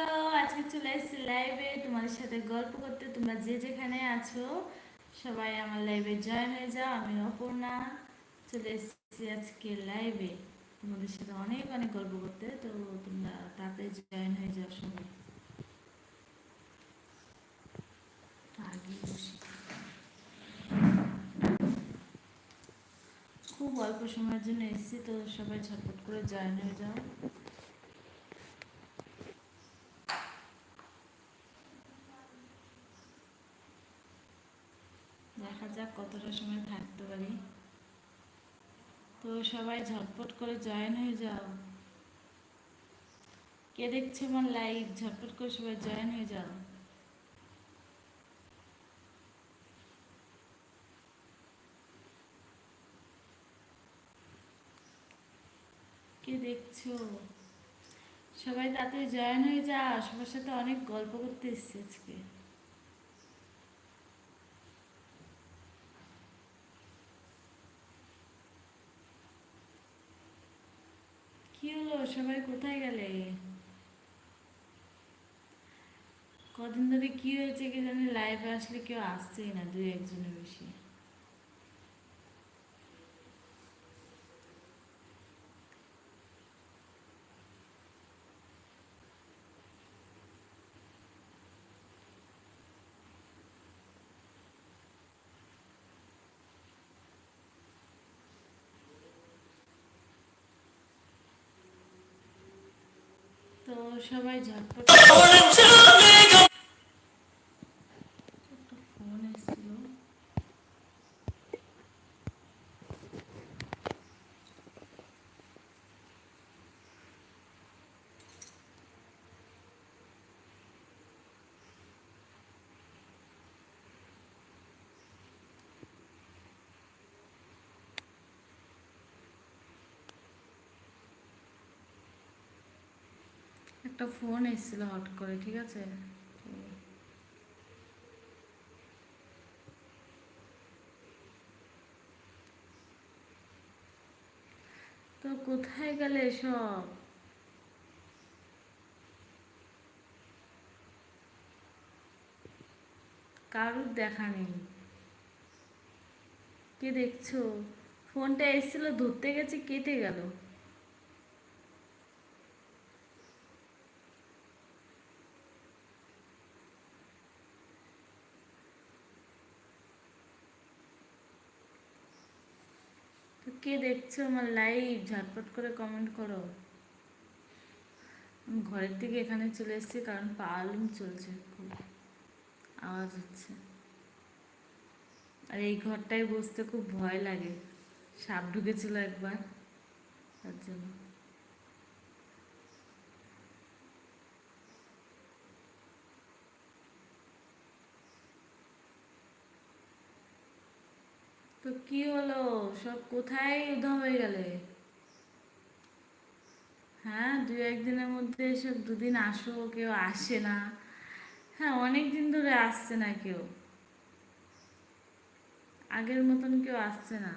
Hello আজকে চলে এসেছি লাইভে তোমাদের সাথে গল্প করতে, তোমরা যে যেখানে আছো, সবাই আমার লাইভে জয়েন হয়ে যাও। আমি অপর্ণা, চলে এসেছি আজকে লাইভে তোমাদের সাথে অনেক অনেক গল্প করতে, তো তোমরা তাতে জয়েন হয়ে যাও সবাই। খুব অল্প সময়ের জন্য এসেছি, তো সবাই ঝটপট করে জয়েন হয়ে যাও দেখা যাক কতটা সময় থাকতে পারি তো সবাই ঝটপট করে জয়েন হয়ে যাও। কে দেখছে আমার লাইভ ঝটপট করে সবাই জয়েন হয়ে যাও। কে দেখছ? সবাই তাতে জয়েন হয়ে যাও। সবার সাথে অনেক গল্প করতে এসছি আজকে। কি হলো? সবাই কোথায় গেলে? কদিন ধরে কি হয়েছে কি জানি লাইভে আসলে কেউ আসছেই না, দুই একজনের বেশি তো সবাই ঝটপট একটা ফোন এসেছিল একটা ফোন এসেছিল হট করে, ঠিক আছে? তো কোথায় গেলে সব কারুর দেখা নেই। কে দেখছ? ফোনটা এসেছিল, ধরতে গেছে, কেটে গেল। কে দেখছ আমার লাইভ ঝটপট করে কমেন্ট করো। ঘরের থেকে এখানে চলে এসেছি কারণ পালুম চলছে খুব। আওয়াজ হচ্ছে। আর এই ঘরটায় বসতে খুব ভয় লাগে। সাপ ঢুকেছিল একবার, তার জন্য। তো কি হলো? সব কোথায় উধা হয়ে গেলে? হ্যাঁ দু একদিনের মধ্যে এসব দুদিন আসো, কেউ আসে না। হ্যাঁ অনেক দিন ধরে আসছে না কেউ। আগের মতন কেউ আসছে না।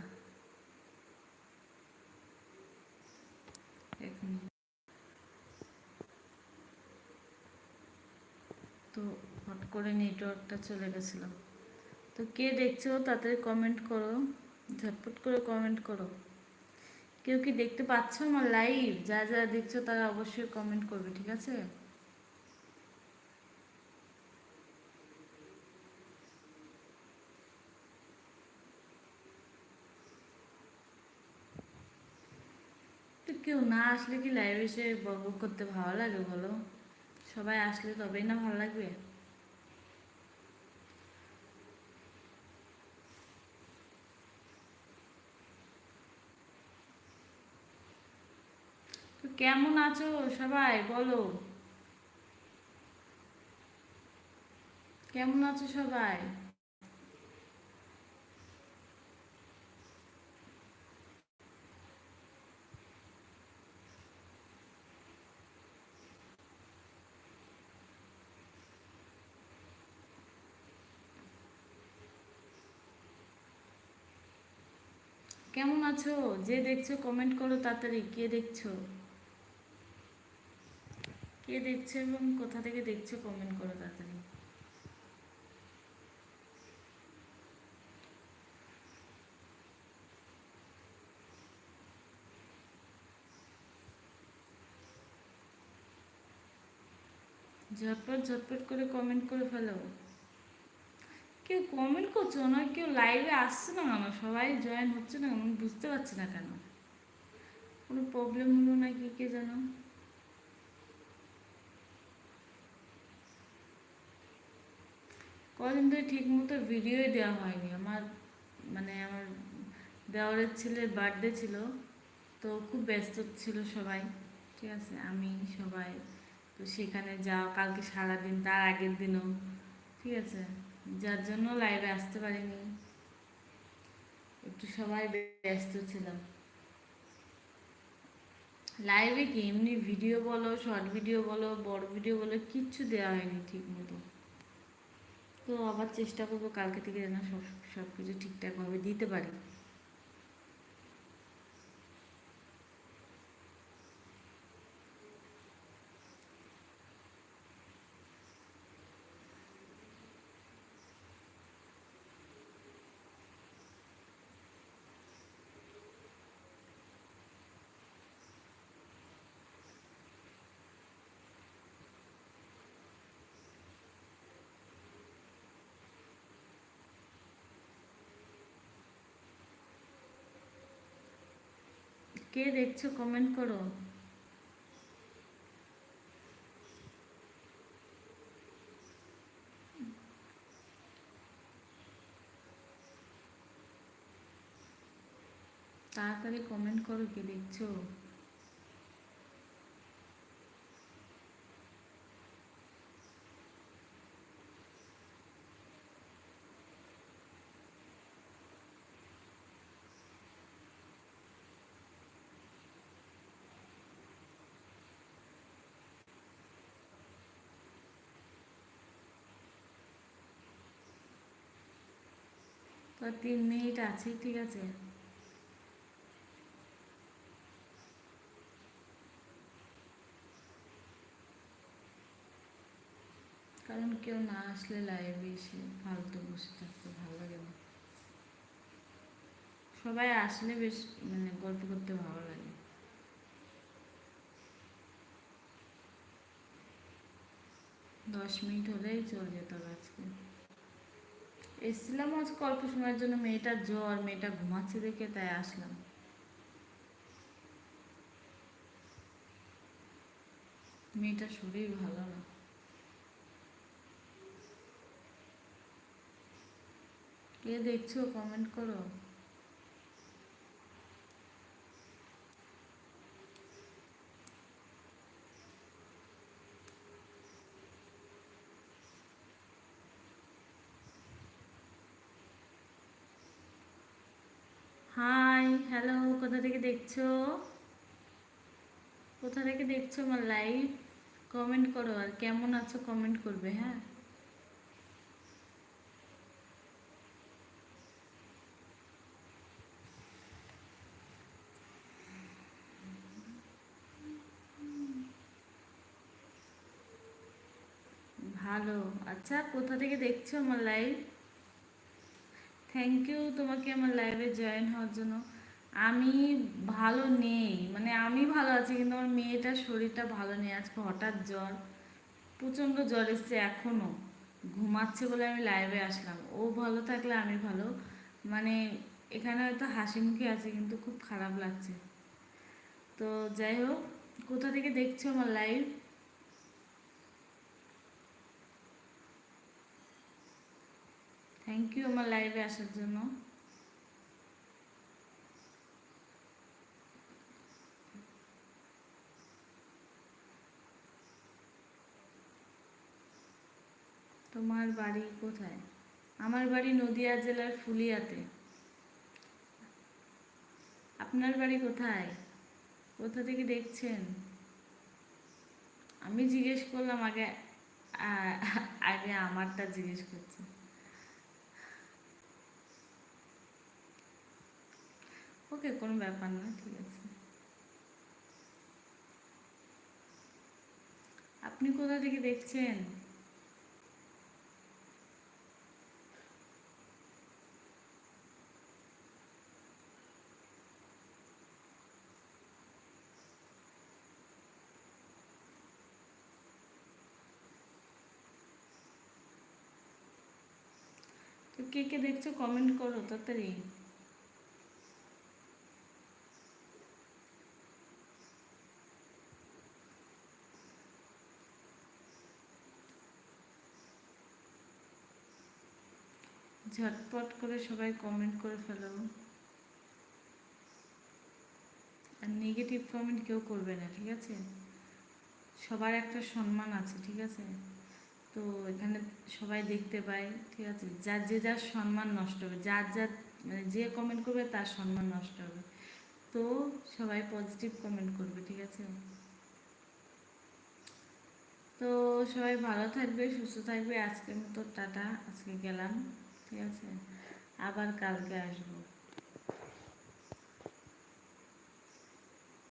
তো হট করে নেটওয়ার্কটা চলে গেছিল। তো কে দেখছ তাড়াতাড়ি কমেন্ট করো, ঝটপট করে কমেন্ট করো। কেউ কি দেখতে পাচ্ছ আমার লাইভ যা যা দেখছ তারা অবশ্যই কমেন্ট করবে, ঠিক আছে? কেউ না আসলে কি লাইভ এসে বক করতে ভালো লাগে বলো? সবাই আসলে তবেই না ভালো লাগবে তো কেমন আছো সবাই? বলো। কেমন আছো সবাই? কেমন আছো? যে দেখছ কমেন্ট করো তাড়াতাড়ি, কে দেখছ? কে দেখছ এবং কোথা থেকে দেখছ কমেন্ট করো তাড়াতাড়ি। ঝটপট ঝটপট করে কমেন্ট করে ফেলো। কেউ কমেন্ট করছ না কেউ লাইভে আসছে না কেন? সবাই জয়েন হচ্ছে না, আমি বুঝতে পারছি না কেন। কোনো প্রবলেম হলো না কি, কে জানো? কদিন ঠিক মতো ভিডিওই দেওয়া হয়নি। আমার মানে আমার দেওয়ারের ছেলের বার্থডে ছিল, তো খুব ব্যস্ত ছিল সবাই। ঠিক আছে, আমি, সবাই, তো সেখানে যাওয়া কালকে সারাদিন, তার আগের দিনও। ঠিক আছে, যার জন্য লাইভে আসতে পারিনি। একটু সবাই ব্যস্ত ছিলাম। লাইভে কি, এমনি ভিডিও বলো শর্ট ভিডিও বলো, বড় ভিডিও বলো, কিচ্ছু দেওয়া হয়নি ঠিক মতো তো আবার চেষ্টা করব কালকে থেকে যেন সব সব কিছু ঠিকঠাকভাবে দিতে পারি। কে দেখছ কমেন্ট করো। তাড়াতাড়ি কমেন্ট করো কে দেখছ। তিন মিনিট আছে, ঠিক আছে? কারণ কেউ না আসলে লাইভে এসে ফালতু বসে থাকতে ভালো লাগে না। সবাই আসলে বেশ মানে গল্প করতে ভালো লাগে। দশ মিনিট হলেই চলে যেত আজকে। এসেছিলাম আজকে অল্প সময়ের জন্য, মেয়েটার জ্বর, মেয়েটা ঘুমাচ্ছে দেখে তাই আসলাম। মেয়েটা শরীর ভালো না। কে দেখছ কমেন্ট করো? হ্যালো কোথা থেকে দেখছ? কোথা থেকে দেখছ আমার লাইভ কমেন্ট করো আর কেমন আছো কমেন্ট করবে হ্যাঁ? ভালো। আচ্ছা কোথা থেকে দেখছ আমার লাইভ থ্যাংক ইউ তোমাকে আমার লাইভে জয়েন হওয়ার জন্য। আমি ভালো নেই মানে আমি ভালো আছি, কিন্তু আমার মেয়েটার শরীরটা ভালো নেই। আজকে হঠাৎ জ্বর, প্রচণ্ড জ্বর এসছে এখনও ঘুমাচ্ছে বলে আমি লাইভে আসলাম। ও ভালো থাকলে আমি ভালো মানে এখানে হয়তো হাসি মুখে আছে, কিন্তু খুব খারাপ লাগছে। তো যাই হোক, কোথা থেকে দেখছ আমার লাইভ থ্যাংক ইউ আমার লাইভে আসার জন্য। তোমার বাড়ি কোথায়? আমার বাড়ি নদিয়া জেলার ফুলিয়াতে। আপনার বাড়ি কোথায়? কোথা থেকে দেখছেন? আমি জিজ্ঞেস করলাম, আগে আগে আমারটা জিজ্ঞেস করছি। ওকে, কোনো ব্যাপার না, ঠিক আছে। আপনি কোথা থেকে দেখছেন? কে কে দেখছ কমেন্ট করো, তাড়াতাড়ি। ঝটপট করে সবাই কমেন্ট করে ফেলো। আর নেগেটিভ কমেন্ট কেউ করবে না, ঠিক আছে? সবার একটা সম্মান আছে, ঠিক আছে? তো এখানে সবাই দেখতে পায়, ঠিক আছে? যার যে যার সম্মান নষ্ট হবে, যার যার মানে যে কমেন্ট করবে তার সম্মান নষ্ট হবে। তো সবাই পজিটিভ কমেন্ট করবে, ঠিক আছে? তো সবাই ভালো থাকবে, সুস্থ থাকবে। আজকের মতো টাটা, আজকে গেলাম, ঠিক আছে? আবার কালকে আসব।